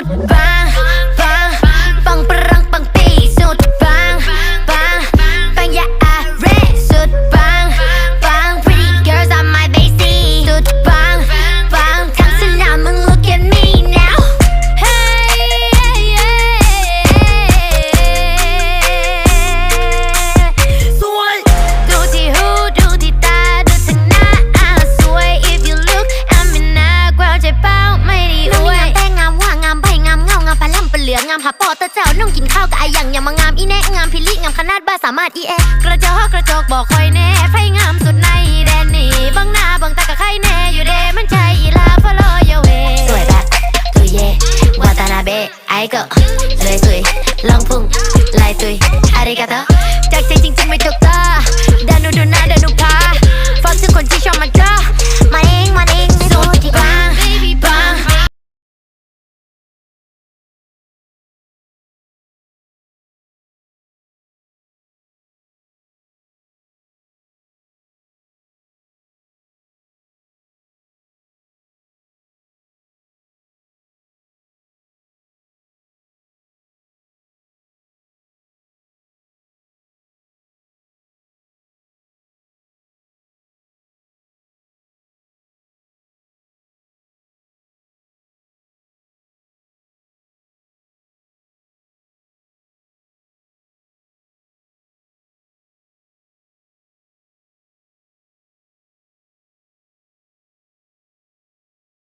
ดปั เหลืองงามหาปอตะเจ้าน้องกินข้าวกับไอหยังอย่ามางามอีแนะงามพิลิงามขนาดบ้าสามารถอีแอกระจอกกระจกบอกคอยแน่ไฟงามสุดในแดนนี่บังหน้าบังตากับใครแน่อยู่เดมันใจอีลาฟอลโยเวสวยแบบตุยเย่วาตานาเบไอเก็เลยสวยลองพุ่งลายตุยอาริกาโตจากใจจริงๆไม่จก